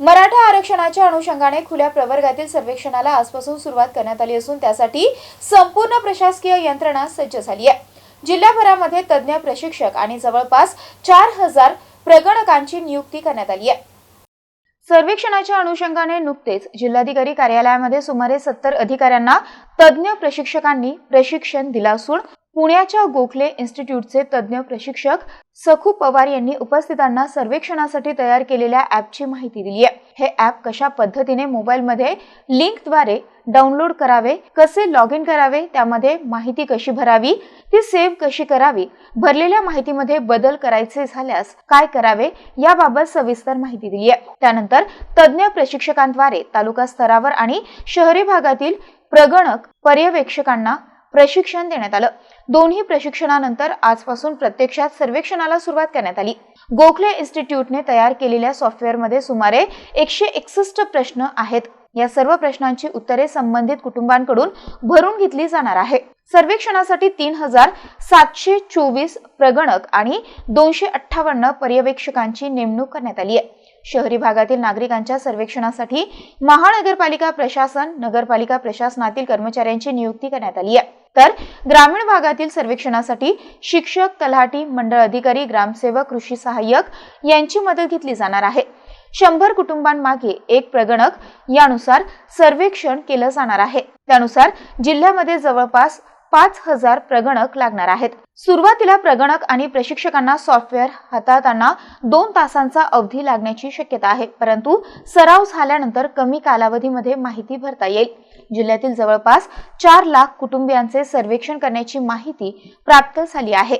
मराठा आरक्षणाच्या अनुषंगाने खुल्या प्रवर्गातील सर्वेक्षणाला आजपासून सुरुवात करण्यात आली असून त्यासाठी संपूर्ण प्रशासकीय यंत्रणा सज्ज झाली आहे. जिल्हाभरामध्ये तज्ज्ञ प्रशिक्षक आणि जवळपास चार हजार प्रगणकांची नियुक्ती करण्यात आली आहे. सर्वेक्षणाच्या अनुषंगाने नुकतेच जिल्हाधिकारी कार्यालयामध्ये सुमारे सत्तर अधिकाऱ्यांना तज्ज्ञ प्रशिक्षकांनी प्रशिक्षण दिला असून पुण्याच्या गोखले इन्स्टिट्यूटचे तज्ज्ञ प्रशिक्षक सखू पवार यांनी उपस्थितांना सर्वेक्षणासाठी तयार केलेल्या ॲपची माहिती दिली आहे. हे ॲप कशा पद्धतीने मोबाईलमध्ये लिंकद्वारे डाउनलोड करावे कसे लॉग इन करावे त्यामध्ये माहिती कशी भरावी ती सेव्ह कशी करावी भरलेल्या माहितीमध्ये बदल करायचे झाल्यास काय करावे याबाबत सविस्तर माहिती दिली आहे. त्यानंतर तज्ज्ञ प्रशिक्षकांद्वारे तालुका स्तरावर आणि शहरी भागातील प्रगणक पर्यवेक्षकांना प्रशिक्षण देण्यात आलं. दोन्ही प्रशिक्षणानंतर आजपासून प्रत्यक्षात सर्वेक्षणाला सुरुवात करण्यात आली. गोखले इन्स्टिट्यूटने तयार केलेल्या सॉफ्टवेअरमध्ये सुमारे एकशे एकसष्ट प्रश्न आहेत. या सर्व प्रश्नांची उत्तरे संबंधित कुटुंबांकडून भरून घेतली जाणार आहे. सर्वेक्षणासाठी तीन हजार सातशे चोवीस प्रगणक आणि दोनशे अठ्ठावन्न पर्यवेक्षकांची नेमणूक करण्यात आली आहे. शहरी भागातील नागरिकांच्या सर्वेक्षणासाठी महानगरपालिका प्रशासन नगरपालिका प्रशासनातील कर्मचाऱ्यांची नियुक्ती करण्यात आली आहे. तर ग्रामीण भागातील सर्वेक्षणासाठी शिक्षक तलाठी मंडळ अधिकारी ग्रामसेवक कृषी सहाय्यक यांची मदत घेतली जाणार आहे. शंभर कुटुंबांमागे एक प्रगणक यानुसार सर्वेक्षण केलं जाणार आहे. त्यानुसार जिल्ह्यामध्ये जवळपास पाच हजार प्रगणक लागणार आहेत. सुरुवातीला प्रगणक आणि प्रशिक्षकांना सॉफ्टवेअर हाताळताना दोन तासांचा अवधी लागण्याची शक्यता आहे. परंतु सराव झाल्यानंतर कमी कालावधीमध्ये माहिती भरता येईल. जिल्ह्यातील जवळपास चार लाख कुटुंबियांचे सर्वेक्षण करण्याची माहिती प्राप्त झाली आहे.